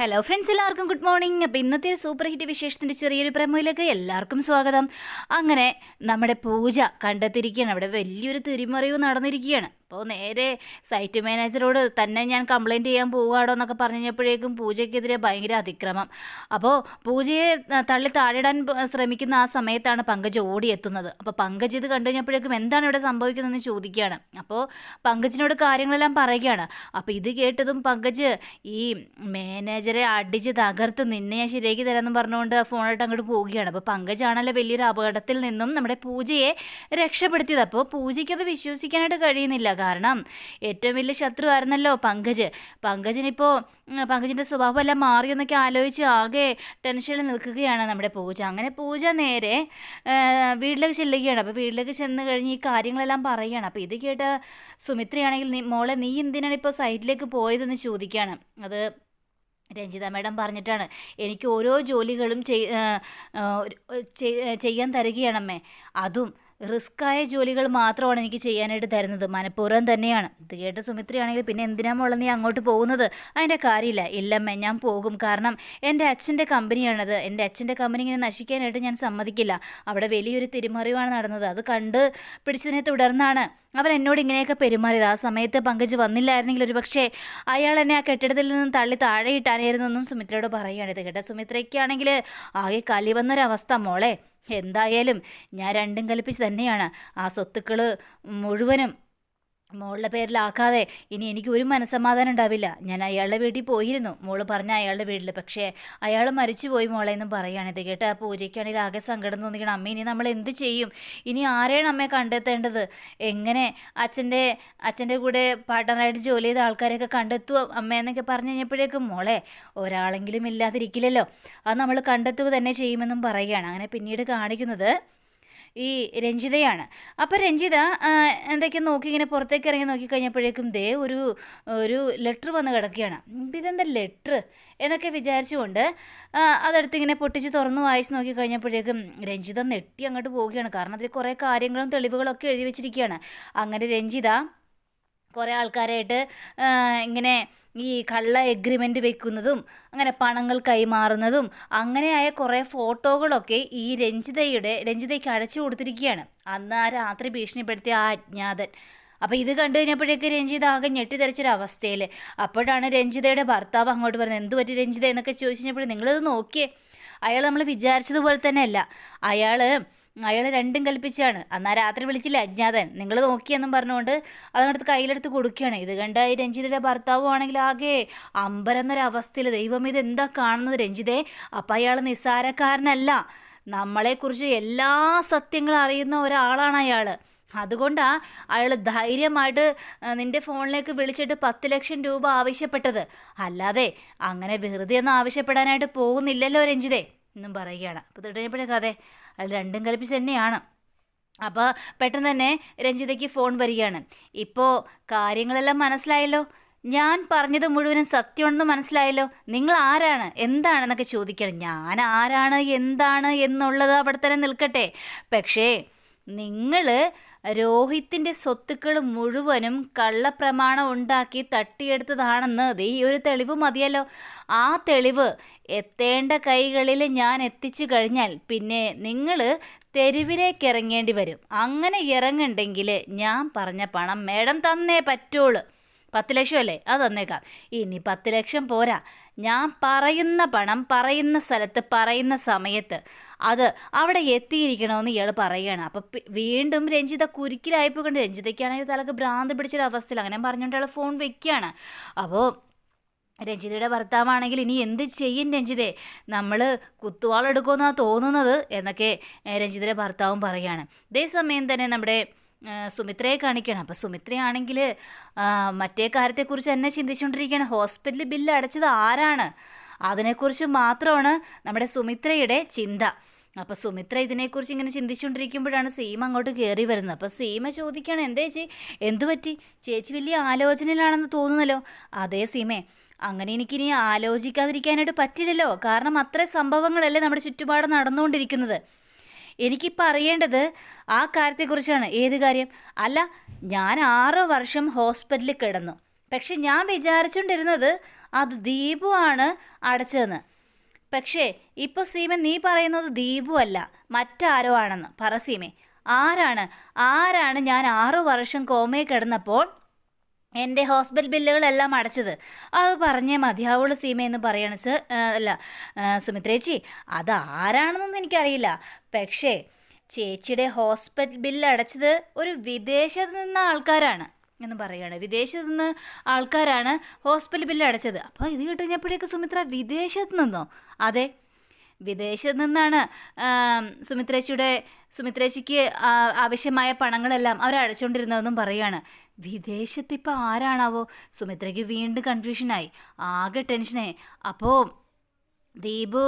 Hello friends എല്ലാവർക്കും good morning അപ്പോൾ ഇന്നത്തെ സൂപ്പർ ഹിറ്റ് വിശേഷത്തിന്റെ ചെറിയൊരു പ്രമോയിലേക്ക് എല്ലാവർക്കും സ്വാഗതം. അങ്ങനെ നമ്മുടെ പൂജ കണ്ടെത്തിയിരിക്കുകയാണ്. അവിടെ വലിയൊരു തിരിമറിവ് നടന്നിരിക്കുകയാണ്. അപ്പോൾ നേരെ സൈറ്റ് മാനേജറോട് തന്നെ ഞാൻ കംപ്ലയിന്റ് ചെയ്യാൻ പോവുകയാണോ എന്നൊക്കെ പറഞ്ഞപ്പോഴേക്കും പൂജയ്ക്കെതിരെ ഭയങ്കര അതിക്രമം. അപ്പോൾ പൂജയെ തള്ളി താഴെയിടാൻ ശ്രമിക്കുന്ന ആ സമയത്താണ് പങ്കജ് ഓടിയെത്തുന്നത്. അപ്പോൾ പങ്കജ് ഇത് കണ്ടു കഴിഞ്ഞപ്പോഴേക്കും എന്താണ് ഇവിടെ സംഭവിക്കുന്നതെന്ന് ചോദിക്കുകയാണ്. അപ്പോൾ പങ്കജിനോട് കാര്യങ്ങളെല്ലാം പറയുകയാണ്. അപ്പോൾ ഇത് കേട്ടതും പങ്കജ് ഈ മാനേജറെ അടിച്ച് തകർത്ത് നിന്നെ ഞാൻ ശരിയാക്കി തരാമെന്ന് പറഞ്ഞുകൊണ്ട് ഫോണായിട്ട് അങ്ങോട്ട് പോവുകയാണ്. അപ്പോൾ പങ്കജാണല്ലോ വലിയൊരു അപകടത്തിൽ നിന്നും നമ്മുടെ പൂജയെ രക്ഷപ്പെടുത്തിയത്. അപ്പോൾ പൂജയ്ക്കത് വിശ്വസിക്കാനായിട്ട് കഴിയുന്നില്ല. കാരണം ഏറ്റവും വലിയ ശത്രു ആയിരുന്നല്ലോ പങ്കജ് പങ്കജിനിപ്പോൾ പങ്കജിന്റെ സ്വഭാവം എല്ലാം മാറിയെന്നൊക്കെ ആലോചിച്ച് ആകെ ടെൻഷനിൽ നിൽക്കുകയാണ് നമ്മുടെ പൂജ. അങ്ങനെ പൂജ നേരെ വീട്ടിലേക്ക് ചെല്ലുകയാണ്. അപ്പോൾ വീട്ടിലേക്ക് ചെന്ന് കഴിഞ്ഞ് ഈ കാര്യങ്ങളെല്ലാം പറയുകയാണ്. അപ്പോൾ ഇത് കേട്ട സുമിത്രയാണെങ്കിൽ നീ മോളെ നീ എന്തിനാണ് ഇപ്പോൾ സൈറ്റിലേക്ക് പോയതെന്ന് ചോദിക്കുകയാണ്. അത് രഞ്ജിത മാഡം പറഞ്ഞിട്ടാണ് എനിക്ക് ഓരോ ജോലികളും ചെയ്യാൻ തരികയാണമ്മേ. അതും റിസ്ക്കായ ജോലികൾ മാത്രമാണ് എനിക്ക് ചെയ്യാനായിട്ട് തരുന്നത്. മനഃപൂർവം തന്നെയാണ്. തിയേറ്റർ സുമിത്രയാണെങ്കിൽ പിന്നെ എന്തിനാ മോളെ നീ അങ്ങോട്ട് പോകുന്നത്? അതിന്റെ കാര്യമില്ല. ഇല്ലമ്മ ഞാൻ പോകും. കാരണം എന്റെ അച്ഛന്റെ കമ്പനിയാണത്. എന്റെ അച്ഛന്റെ കമ്പനി ഇങ്ങനെ നശിക്കാനായിട്ട് ഞാൻ സമ്മതിക്കില്ല. അവിടെ വലിയൊരു തിരിമറിവാണ് നടന്നത്. അത് കണ്ട് പിടിച്ചതിനെ തുടർന്നാണ് അവൻ എന്നോട് ഇങ്ങനെയൊക്കെ പെരുമാറിയത്. ആ സമയത്ത് പങ്കജ് വന്നില്ലായിരുന്നെങ്കിൽ ഒരു പക്ഷേ അയാൾ എന്നെ ആ കെട്ടിടത്തിൽ നിന്നും തള്ളി താഴെ ഇട്ടാനായിരുന്നു എന്നും സുമിത്രയോട് പറയുകയാണ്. ഇത് കേട്ട സുമിത്രയ്ക്കാണെങ്കിൽ ആകെ കലി വന്നൊരവസ്ഥ മോളെ. എന്തായാലും ഞാൻ രണ്ടും കൽപ്പിച്ച് തന്നെയാണ്. ആ സ്വത്തുക്കൾ മുഴുവനും മോളുടെ പേരിലാക്കാതെ ഇനി എനിക്ക് ഒരു മനസ്സമാധാനം ഉണ്ടാവില്ല. ഞാൻ അയാളുടെ വീട്ടിൽ പോയിരുന്നു. മോൾ പറഞ്ഞ അയാളുടെ വീട്ടിൽ പക്ഷേ അയാൾ മരിച്ചു പോയി മോളെ എന്നും പറയുകയാണ്. ഇത് കേട്ട് ആ പൂജയ്ക്കാണെങ്കിൽ ആകെ സങ്കടം തോന്നിക്കണം. അമ്മ ഇനി നമ്മൾ എന്ത് ചെയ്യും? ഇനി ആരെയാണ് അമ്മയെ കണ്ടെത്തേണ്ടത്? എങ്ങനെ അച്ഛന്റെ അച്ഛന്റെ കൂടെ പാർട്ട്ണറായിട്ട് ജോലി ചെയ്ത ആൾക്കാരെയൊക്കെ കണ്ടെത്തുക അമ്മ എന്നൊക്കെ പറഞ്ഞു കഴിഞ്ഞപ്പോഴേക്കും മോളെ ഒരാളെങ്കിലും ഇല്ലാതിരിക്കില്ലല്ലോ. അത് നമ്മൾ കണ്ടെത്തുക തന്നെ ചെയ്യുമെന്നും പറയുകയാണ്. അങ്ങനെ പിന്നീട് കാണിക്കുന്നത് ഈ രഞ്ജിതയാണ്. അപ്പോൾ രഞ്ജിത എന്തൊക്കെ നോക്കി ഇങ്ങനെ പുറത്തേക്ക് ഇറങ്ങി നോക്കി കഴിഞ്ഞപ്പോഴേക്കും ദേ ഒരു ഒരു ലെറ്റർ വന്ന് കിടക്കുകയാണ്. ഇതെന്താ ലെറ്റർ എന്നൊക്കെ വിചാരിച്ചുകൊണ്ട് അതെടുത്തിങ്ങനെ പൊട്ടിച്ച് തുറന്ന് വായിച്ച് നോക്കി കഴിഞ്ഞപ്പോഴേക്കും രഞ്ജിത നെട്ടി അങ്ങോട്ട് പോവുകയാണ്. കാരണം അതിൽ കുറേ കാര്യങ്ങളും തെളിവുകളൊക്കെ എഴുതി വെച്ചിരിക്കുകയാണ്. അങ്ങനെ രഞ്ജിത കുറേ ആൾക്കാരായിട്ട് ഇങ്ങനെ ഈ കള്ള എഗ്രിമെന്റ് വെക്കുന്നതും അങ്ങനെ പണങ്ങൾ കൈമാറുന്നതും അങ്ങനെയായ കുറേ ഫോട്ടോകളൊക്കെ ഈ രഞ്ജിതയുടെ രഞ്ജിതയ്ക്ക് അടച്ചു കൊടുത്തിരിക്കുകയാണ്. അന്ന് ആ രാത്രി ഭീഷണിപ്പെടുത്തിയ ആ അജ്ഞാതൻ. അപ്പോൾ ഇത് കണ്ടു കഴിഞ്ഞപ്പോഴേക്ക് രഞ്ജിത ആകെ ഞെട്ടിത്തെറിച്ചൊരവസ്ഥയിൽ അപ്പോഴാണ് രഞ്ജിതയുടെ ഭർത്താവ് അങ്ങോട്ട് പറഞ്ഞത് എന്ത് പറ്റി രഞ്ജിത? എന്നൊക്കെ ചോദിച്ചു കഴിഞ്ഞപ്പോൾ നിങ്ങളിത് നോക്കിയേ. അയാൾ നമ്മൾ വിചാരിച്ചതുപോലെ തന്നെയല്ല. അയാൾ അയാൾ രണ്ടും കൽപ്പിച്ചാണ്. അന്നാ രാത്രി വിളിച്ചില്ല അജ്ഞാതൻ. നിങ്ങൾ നോക്കിയെന്നും പറഞ്ഞുകൊണ്ട് അതങ്ങടുത്ത് കയ്യിലെടുത്ത് കൊടുക്കുകയാണ്. ഇത് കണ്ട ഈ രഞ്ജിതയുടെ ഭർത്താവും ആണെങ്കിൽ ആകെ അമ്പരെന്നൊരവസ്ഥയിൽ ദൈവം ഇത് എന്താ കാണുന്നത് രഞ്ജിതേ? അപ്പം അയാൾ നിസ്സാരക്കാരനല്ല. നമ്മളെക്കുറിച്ച് എല്ലാ സത്യങ്ങളും അറിയുന്ന ഒരാളാണ് അയാൾ അതുകൊണ്ടാ അയാൾ ധൈര്യമായിട്ട് നിന്റെ ഫോണിലേക്ക് വിളിച്ചിട്ട് പത്ത് ലക്ഷം രൂപ ആവശ്യപ്പെട്ടത്. അല്ലാതെ അങ്ങനെ വെറുതെ ഒന്നും ആവശ്യപ്പെടാനായിട്ട് പോകുന്നില്ലല്ലോ രഞ്ജിതേ എന്നും പറയുകയാണ്. അപ്പോൾ തൊട്ടപ്പോഴേക്കും അതെ രണ്ടും കൽപ്പിച്ച് തന്നെയാണ്. അപ്പോൾ പെട്ടെന്ന് തന്നെ രഞ്ജിതയ്ക്ക് ഫോൺ വരികയാണ്. ഇപ്പോൾ കാര്യങ്ങളെല്ലാം മനസ്സിലായല്ലോ? ഞാൻ പറഞ്ഞത് മുഴുവനും സത്യമാണെന്ന് മനസ്സിലായല്ലോ? നിങ്ങൾ ആരാണ്? എന്താണെന്നൊക്കെ ചോദിക്കണം. ഞാൻ ആരാണ്? എന്താണ്? എന്നുള്ളത് അവിടെ തന്നെ നിൽക്കട്ടെ. പക്ഷേ നിങ്ങൾ രോഹിത്തിന്റെ സ്വത്തുക്കൾ മുഴുവനും കള്ളപ്രമാണം ഉണ്ടാക്കി തട്ടിയെടുത്തതാണെന്ന് ഈ ഒരു തെളിവ് മതിയല്ലോ. ആ തെളിവ് എത്തേണ്ട കൈകളിൽ ഞാൻ എത്തിച്ചു കഴിഞ്ഞാൽ പിന്നെ നിങ്ങൾ തെരുവിലേക്ക് ഇറങ്ങേണ്ടി വരും. അങ്ങനെ ഇറങ്ങണ്ടെങ്കിൽ ഞാൻ പറഞ്ഞ പണം മേഡം തന്നേ പറ്റുള്ളൂ. പത്ത് ലക്ഷം അല്ലേ അത് തന്നേക്കാം. ഇനി പത്ത് ലക്ഷം പോരാ. ഞാൻ പറയുന്ന പണം പറയുന്ന സ്ഥലത്ത് പറയുന്ന സമയത്ത് അത് അവിടെ എത്തിയിരിക്കണമെന്ന് ഇയാൾ പറയുകയാണ്. അപ്പം വീണ്ടും രഞ്ജിത കുരുക്കിലായപ്പോൾ കൊണ്ട് രഞ്ജിതയ്ക്കാണെങ്കിൽ തലക്ക് ഭ്രാന്ത് പിടിച്ചൊരു അവസ്ഥയിൽ അങ്ങനെ പറഞ്ഞുകൊണ്ട് അയാൾ ഫോൺ വെക്കുകയാണ്. അപ്പോൾ രഞ്ജിതയുടെ ഭർത്താവാണെങ്കിൽ ഇനി എന്ത് ചെയ്യും രഞ്ജിതേ? നമ്മൾ കുത്തുവാളെടുക്കുമെന്നാണ് തോന്നുന്നത് എന്നൊക്കെ രഞ്ജിതയുടെ ഭർത്താവും പറയുകയാണ്. അതേസമയം തന്നെ നമ്മുടെ സുമിത്രയെ കാണിക്കണം. അപ്പോൾ സുമിത്രയാണെങ്കിൽ മറ്റേ കാര്യത്തെക്കുറിച്ച് തന്നെ ചിന്തിച്ചുകൊണ്ടിരിക്കുകയാണ്. ഹോസ്പിറ്റൽ ബില്ല് അടച്ചത് ആരാണ്? അതിനെക്കുറിച്ച് മാത്രമാണ് നമ്മുടെ സുമിത്രയുടെ ചിന്ത. അപ്പോൾ സുമിത്ര ഇതിനെക്കുറിച്ച് ഇങ്ങനെ ചിന്തിച്ചുകൊണ്ടിരിക്കുമ്പോഴാണ് സീമ അങ്ങോട്ട് കയറി വരുന്നത്. അപ്പോൾ സീമ ചോദിക്കുകയാണ് എന്താ ചേച്ചി? എന്തു പറ്റി? ചേച്ചി വലിയ ആലോചനയിലാണെന്ന് തോന്നുന്നല്ലോ. അതേ സീമേ അങ്ങനെ എനിക്കിനി ആലോചിക്കാതിരിക്കാനായിട്ട് പറ്റില്ലല്ലോ. കാരണം അത്ര സംഭവങ്ങളല്ലേ നമ്മുടെ ചുറ്റുപാട് നടന്നുകൊണ്ടിരിക്കുന്നത്. എനിക്കിപ്പോൾ അറിയേണ്ടത് ആ കാര്യത്തെക്കുറിച്ചാണ്. ഏത് കാര്യം? അല്ല ഞാൻ ആറ് വർഷം ഹോസ്പിറ്റലിൽ കിടന്നു. പക്ഷെ ഞാൻ വിചാരിച്ചുകൊണ്ടിരുന്നത് അത് ദീപു ആണ് അടച്ചതെന്ന്. പക്ഷേ ഇപ്പോൾ സീമ നീ പറയുന്നത് ദീപു അല്ല മറ്റാരോ ആണെന്ന്. പറ സീമെ ആരാണ്? ആരാണ് ഞാൻ ആറു വർഷം കോമയിൽ കിടന്നപ്പോൾ എന്റെ ഹോസ്പിറ്റൽ ബില്ലുകളെല്ലാം അടച്ചത്. അത് പറഞ്ഞേ മതിയാവുള്ളൂ സീമ എന്ന് പറയണ സർ അല്ല സുമിത്രേച്ചി. അത് ആരാണെന്നൊന്നും എനിക്കറിയില്ല. പക്ഷേ ചേച്ചിയുടെ ഹോസ്പിറ്റൽ ബില്ല് അടച്ചത് ഒരു വിദേശത്ത് നിന്ന ആൾക്കാരാണ് എന്ന് പറയുകയാണ് വിദേശത്ത് നിന്ന് ആൾക്കാരാണ് ഹോസ്പിറ്റൽ ബില്ല് അടച്ചത്. അപ്പോൾ ഇത് കിട്ടുകഴിഞ്ഞപ്പോഴേക്ക് സുമിത്ര വിദേശത്ത് നിന്നോ? അതെ വിദേശത്ത് നിന്നാണ് സുമിത്രേച്ചിയുടെ സുമിത്രേച്ചിക്ക് ആവശ്യമായ പണങ്ങളെല്ലാം അവർ അടച്ചുകൊണ്ടിരുന്നതെന്നും പറയുകയാണ്. വിദേശത്തിപ്പോൾ ആരാണാവോ? സുമിത്രയ്ക്ക് വീണ്ടും കൺഫ്യൂഷനായി ആകെ ടെൻഷനായി അപ്പോൾ ദീപു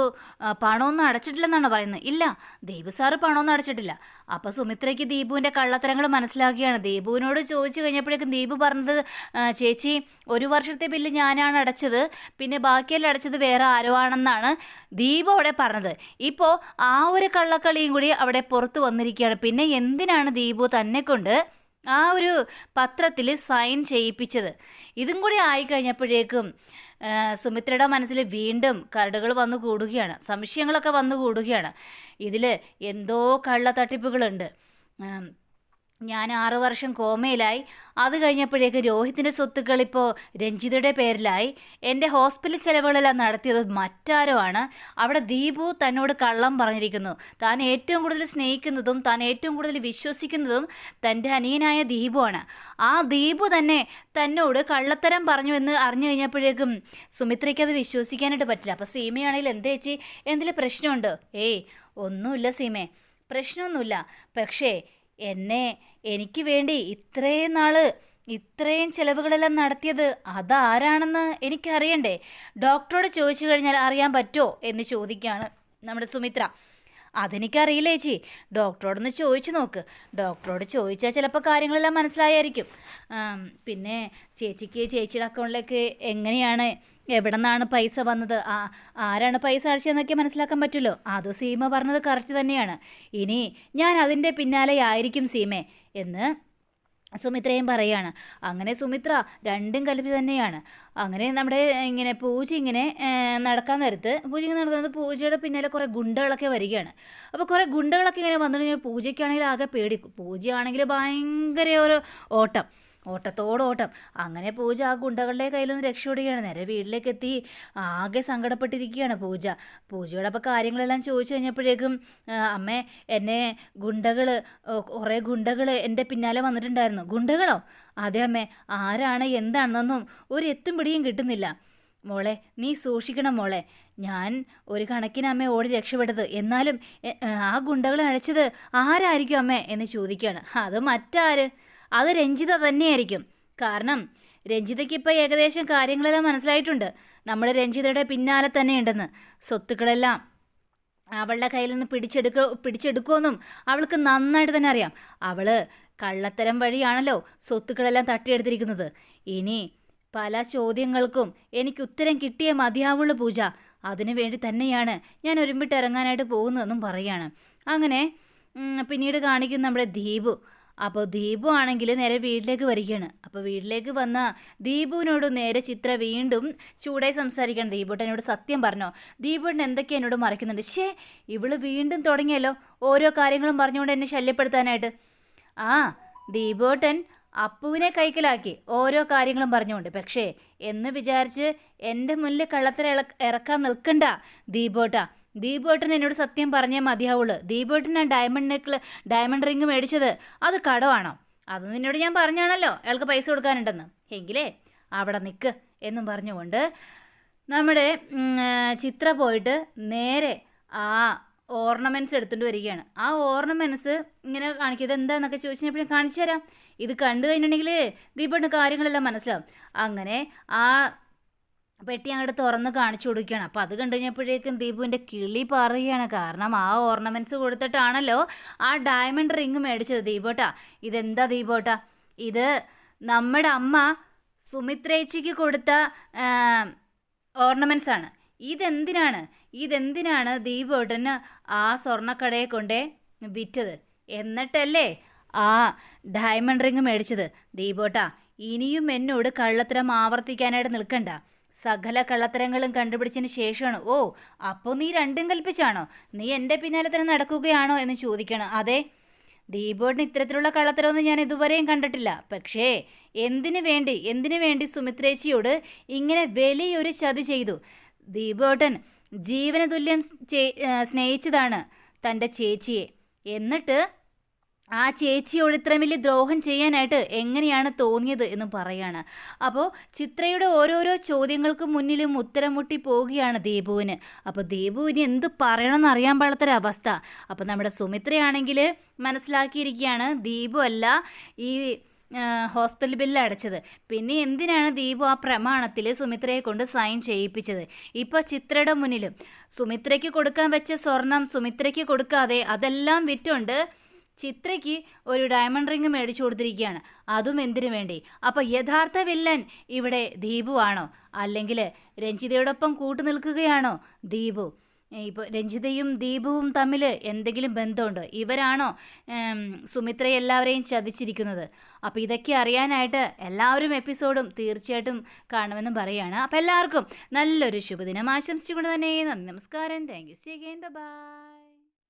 പണമൊന്നും അടച്ചിട്ടില്ലെന്നാണ് പറയുന്നത്? ഇല്ല ദീപു സാറ് പണമൊന്നും അടച്ചിട്ടില്ല. അപ്പോൾ സുമിത്രയ്ക്ക് ദീപുവിന്റെ കള്ളത്തരങ്ങൾ മനസ്സിലാക്കുകയാണ് ദീപുവിനോട് ചോദിച്ചു കഴിഞ്ഞപ്പോഴേക്കും ദീപു പറഞ്ഞത് ചേച്ചി ഒരു വർഷത്തെ ബില്ല് ഞാനാണ് അടച്ചത് പിന്നെ ബാക്കിയെല്ലാം അടച്ചത് വേറെ ആരോ ആണെന്നാണ് ദീപു അവിടെ പറഞ്ഞത്. ഇപ്പോൾ ആ ഒരു കള്ളക്കളിയും കൂടി അവിടെ പുറത്ത് വന്നിരിക്കുകയാണ്. പിന്നെ എന്തിനാണ് ദീപു തന്നെ കൊണ്ട് ആ ഒരു പത്രത്തിൽ സൈൻ ചെയ്യിപ്പിച്ചത്? ഇതും കൂടി ആയിക്കഴിഞ്ഞപ്പോഴേക്കും സുമിത്രയുടെ മനസ്സിൽ വീണ്ടും കരടുകൾ വന്നു കൂടുകയാണ്. സംശയങ്ങളൊക്കെ വന്നു കൂടുകയാണ്. ഇതിൽ എന്തോ കള്ള തട്ടിപ്പുകളുണ്ട് ആം, ഞാൻ ആറു വർഷം കോമയിലായി. അത് കഴിഞ്ഞപ്പോഴേക്ക് രോഹിത്തിന്റെ സ്വത്തുക്കൾ ഇപ്പോൾ രഞ്ജിതയുടെ പേരിലായി. എന്റെ ഹോസ്പിറ്റൽ ചെലവുകളെല്ലാം നടത്തിയത് മറ്റാരോ ആണ് അവിടെ ദീപു തന്നോട് കള്ളം പറഞ്ഞിരിക്കുന്നു. താൻ ഏറ്റവും കൂടുതൽ സ്നേഹിക്കുന്നതും താൻ ഏറ്റവും കൂടുതൽ വിശ്വസിക്കുന്നതും തന്റെ അനിയനായ ആണ്. ആ ദീപു തന്നെ തന്നോട് കള്ളത്തരം പറഞ്ഞു എന്ന് അറിഞ്ഞു കഴിഞ്ഞപ്പോഴേക്കും സുമിത്രയ്ക്ക് അത് വിശ്വസിക്കാനായിട്ട് പറ്റില്ല. അപ്പോൾ സീമയാണെങ്കിൽ എന്താ ചേച്ചി? എന്തെങ്കിലും പ്രശ്നമുണ്ടോ? ഏയ് ഒന്നുമില്ല സീമേ. പ്രശ്നമൊന്നുമില്ല. പക്ഷേ എന്നെ എനിക്ക് വേണ്ടി ഇത്രയും നാൾ ഇത്രയും ചിലവുകളെല്ലാം നടത്തിയത് അതാരാണെന്ന് എനിക്കറിയണ്ടേ? ഡോക്ടറോട് ചോദിച്ചു കഴിഞ്ഞാൽ അറിയാൻ പറ്റുമോ എന്ന് ചോദിക്കുകയാണ് നമ്മുടെ സുമിത്ര. അതെനിക്കറിയില്ല ചേച്ചി? ഡോക്ടറോടൊന്ന് ചോദിച്ചു നോക്ക്. ഡോക്ടറോട് ചോദിച്ചാൽ ചിലപ്പോൾ കാര്യങ്ങളെല്ലാം മനസ്സിലായായിരിക്കും. പിന്നെ ചേച്ചിക്ക് ചേച്ചിയുടെ അക്കൗണ്ടിലേക്ക് എങ്ങനെയാണ് എവിടെ നിന്നാണ് പൈസ വന്നത്? ആ ആരാണ് പൈസ അടിച്ചതെന്നൊക്കെ മനസ്സിലാക്കാൻ പറ്റുമല്ലോ. അത് സീമ പറഞ്ഞത് കറക്റ്റ് തന്നെയാണ്. ഇനി ഞാൻ അതിന്റെ പിന്നാലെ ആയിരിക്കും സീമേ എന്ന് സുമിത്രയും പറയാണ്. അങ്ങനെ സുമിത്ര രണ്ടും കലപ്പി തന്നെയാണ്. അങ്ങനെ നമ്മുടെ ഇങ്ങനെ പൂജ ഇങ്ങനെ നടക്കാൻ നേരത്ത് പൂജ ഇങ്ങനെ നടക്കുന്നത് പൂജയുടെ പിന്നാലെ കുറേ ഗുണ്ടകളൊക്കെ വരികയാണ്. അപ്പോൾ കുറേ ഗുണ്ടകളൊക്കെ ഇങ്ങനെ വന്നു കഴിഞ്ഞാൽ പൂജയ്ക്കാണെങ്കിൽ ആകെ പേടി. പൂജയാണെങ്കിൽ ഭയങ്കര ഒരു ഓട്ടം. ഓട്ടത്തോട് ഓട്ടം. അങ്ങനെ പൂജ ആ ഗുണ്ടകളുടെ കയ്യിൽ നിന്ന് രക്ഷപ്പെടുകയാണ്. നേരെ വീട്ടിലേക്ക് എത്തി ആകെ സങ്കടപ്പെട്ടിരിക്കുകയാണ് പൂജ. പൂജയോട് അപ്പോൾ കാര്യങ്ങളെല്ലാം ചോദിച്ചു കഴിഞ്ഞപ്പോഴേക്കും "ആ, അമ്മേ എന്നെ ഗുണ്ടകൾ കുറേ ഗുണ്ടകൾ എന്റെ പിന്നാലെ വന്നിട്ടുണ്ടായിരുന്നു. ഗുണ്ടകളോ? അതെ അമ്മേ ആരാണ് എന്താണെന്നൊന്നും ഒരു എത്തും പിടിയും കിട്ടുന്നില്ല. മോളെ നീ സൂക്ഷിക്കണം മോളെ. ഞാൻ ഒരു കണക്കിന് അമ്മ ഓടി രക്ഷപ്പെട്ടത്. എന്നാലും ആ ഗുണ്ടകൾ അഴച്ചത് ആരായിരിക്കും അമ്മേ? എന്ന് ചോദിക്കുകയാണ്. അത് മറ്റാര്? അത് രഞ്ജിത തന്നെയായിരിക്കും. കാരണം രഞ്ജിതയ്ക്ക് ഇപ്പോൾ ഏകദേശം കാര്യങ്ങളെല്ലാം മനസ്സിലായിട്ടുണ്ട്. നമ്മൾ രഞ്ജിതയുടെ പിന്നാലെ തന്നെ തന്നെയുണ്ടെന്ന്. സ്വത്തുക്കളെല്ലാം അവളുടെ കയ്യിൽ നിന്ന് പിടിച്ചെടുക്ക പിടിച്ചെടുക്കുമെന്നും അവൾക്ക് നന്നായിട്ട് തന്നെ അറിയാം. അവൾ കള്ളത്തരം വഴിയാണല്ലോ സ്വത്തുക്കളെല്ലാം തട്ടിയെടുത്തിരിക്കുന്നത്. ഇനി പല ചോദ്യങ്ങൾക്കും എനിക്ക് ഉത്തരം കിട്ടിയേ മതിയാവുള്ളൂ പൂജ. അതിനു വേണ്ടി തന്നെയാണ് ഞാൻ ഒരുമ്പിട്ട് ഇറങ്ങാനായിട്ട് പോകുന്നതെന്നും പറയാണ്. അങ്ങനെ പിന്നീട് കാണിക്കുന്ന നമ്മുടെ ദീപു. അപ്പോൾ ദീപു ആണെങ്കിൽ നേരെ വീട്ടിലേക്ക് വരികയാണ്. അപ്പോൾ വീട്ടിലേക്ക് വന്ന ദീപുവിനോട് നേരെ ചിത്ര വീണ്ടും ചൂടായി സംസാരിക്കണം ദീപുട്ടൻ എന്നോട് സത്യം പറഞ്ഞോ? ദീപുട്ടൻ എന്തൊക്കെയാണ് എന്നോട് മറക്കുന്നുണ്ട് ഷേ ഇവൾ വീണ്ടും തുടങ്ങിയല്ലോ ഓരോ കാര്യങ്ങളും പറഞ്ഞുകൊണ്ട് എന്നെ ശല്യപ്പെടുത്താനായിട്ട്. ആ ദീപുട്ടൻ അപ്പുവിനെ കൈക്കലാക്കി ഓരോ കാര്യങ്ങളും പറഞ്ഞുകൊണ്ട്. പക്ഷേ എന്ന് വിചാരിച്ച് എന്റെ മുന്നിൽ കള്ളത്തര ഇറക്കാൻ നിൽക്കണ്ട ദീപോട്ട. ദീപോട്ടൻ എന്നോട് സത്യം പറഞ്ഞേ മതിയാവുള്ളൂ ദീപോട്ടൻ ആ ഡയമണ്ട് നെക്ക് ഡയമണ്ട് റിംഗ് മേടിച്ചത് അത് കടമാണോ അത് നിന്നോട് ഞാൻ പറഞ്ഞാണല്ലോ അയാൾക്ക് പൈസ കൊടുക്കാനുണ്ടെന്ന്. എങ്കിലേ അവിടെ നിൽക്ക് എന്നും പറഞ്ഞുകൊണ്ട് നമ്മുടെ ചിത്ര പോയിട്ട് നേരെ ആ ഓർണമെന്റ്സ് എടുത്തുകൊണ്ട് വരികയാണ്. ആ ഓർണമെൻസ് ഇങ്ങനെ കാണിക്കുന്നത് ഇത് എന്താന്നൊക്കെ ചോദിച്ചു കഴിഞ്ഞപ്പോൾ ഞാൻ കാണിച്ചു തരാം ഇത് കണ്ടു കഴിഞ്ഞിട്ടുണ്ടെങ്കിൽ ദീപയുടെ കാര്യങ്ങളെല്ലാം മനസ്സിലാവും. അങ്ങനെ ആ പെട്ടി അങ്ങോട്ട് തുറന്ന് കാണിച്ചു കൊടുക്കുകയാണ്. അപ്പോൾ അത് കണ്ടു കഴിഞ്ഞപ്പോഴേക്കും ദീപുവിന്റെ കിളി പറയുകയാണ് കാരണം ആ ഓർണമെന്റ്സ് കൊടുത്തിട്ടാണല്ലോ ആ ഡയമണ്ട് റിങ് മേടിച്ചത് ദീപോട്ടാ. ഇതെന്താ ദീപോട്ടാ? ഇത് നമ്മുടെ അമ്മ സുമിത്രേച്ചിക്ക് കൊടുത്ത ഓർണമെന്റ്സ് ആണ്. ഇതെന്തിനാണ്? ഇതെന്തിനാണ് ദീപോട്ടന് ആ സ്വർണക്കടയെ കൊണ്ടേ വിറ്റത്? എന്നിട്ടല്ലേ ആ ഡയമണ്ട് റിങ് മേടിച്ചത്. ദീപോട്ടാ ഇനിയും എന്നോട് കള്ളത്തരം ആവർത്തിക്കാനായിട്ട് നിൽക്കണ്ട. സകല കള്ളത്തരങ്ങളും കണ്ടുപിടിച്ചതിന് ശേഷമാണ്. ഓ അപ്പോൾ നീ രണ്ടും കൽപ്പിച്ചാണോ? നീ എന്റെ പിന്നാലെ തന്നെ നടക്കുകയാണോ എന്ന് ചോദിക്കണം. അതെ. ദീപോടിന് ഇത്തരത്തിലുള്ള കള്ളത്തരമൊന്നും ഞാൻ ഇതുവരെയും കണ്ടിട്ടില്ല. പക്ഷേ എന്തിനു വേണ്ടി എന്തിനു വേണ്ടി സുമിത്രേച്ചിയോട് ഇങ്ങനെ വലിയൊരു ചതി ചെയ്തു? ദീപോട്ടൻ ജീവന തുല്യം സ്നേഹിച്ചതാണ് തന്റെ ചേച്ചിയെ. എന്നിട്ട് ആ ചേച്ചിയോട് ഇത്ര വലിയ ദ്രോഹം ചെയ്യാനായിട്ട് എങ്ങനെയാണ് തോന്നിയത് എന്ന് പറയാണ്. അപ്പോൾ ചിത്രയുടെ ഓരോരോ ചോദ്യങ്ങൾക്ക് മുന്നിലും ഉത്തരം മുട്ടി പോവുകയാണ് ദീപുവിന് അപ്പോൾ ദീപുവിന് എന്ത് പറയണമെന്ന് അറിയാൻ പാടാത്തൊരവസ്ഥ അപ്പോൾ നമ്മുടെ സുമിത്രയാണെങ്കിൽ മനസ്സിലാക്കിയിരിക്കുകയാണ് ദീപു അല്ല ഈ ഹോസ്പിറ്റൽ ബില്ല് അടച്ചത്. പിന്നെ എന്തിനാണ് ദീപു ആ പ്രമാണത്തിൽ സുമിത്രയെ കൊണ്ട് സൈൻ ചെയ്യിപ്പിച്ചത്? ഇപ്പോൾ ചിത്രയുടെ മുന്നിലും സുമിത്രയ്ക്ക് കൊടുക്കാൻ വെച്ച സ്വർണം സുമിത്രയ്ക്ക് കൊടുക്കാതെ അതെല്ലാം വിറ്റുകൊണ്ട് ചിത്രയ്ക്ക് ഒരു ഡയമണ്ട് റിങ് മേടിച്ചു കൊടുത്തിരിക്കുകയാണ്. അതും എന്തിനു വേണ്ടി? അപ്പോൾ യഥാർത്ഥ വില്ലൻ ഇവിടെ ദീപു ആണോ? അല്ലെങ്കിൽ രഞ്ജിതയോടൊപ്പം കൂട്ടു നിൽക്കുകയാണോ ദീപു? ഇപ്പോൾ രഞ്ജിതയും ദീപുവും തമ്മിൽ എന്തെങ്കിലും ബന്ധമുണ്ടോ? ഇവരാണോ സുമിത്ര സുമിത്രയെ എല്ലാവരെയും ചതിച്ചിരിക്കുന്നത്? അപ്പോൾ ഇതൊക്കെ അറിയാനായിട്ട് എല്ലാവരും എപ്പിസോഡും തീർച്ചയായിട്ടും കാണുമെന്നും പറയുകയാണ്. അപ്പോൾ എല്ലാവർക്കും നല്ലൊരു ശുഭദിനം ആശംസിച്ചുകൊണ്ട് തന്നെ നന്ദി നമസ്കാരം. Thank you see again bye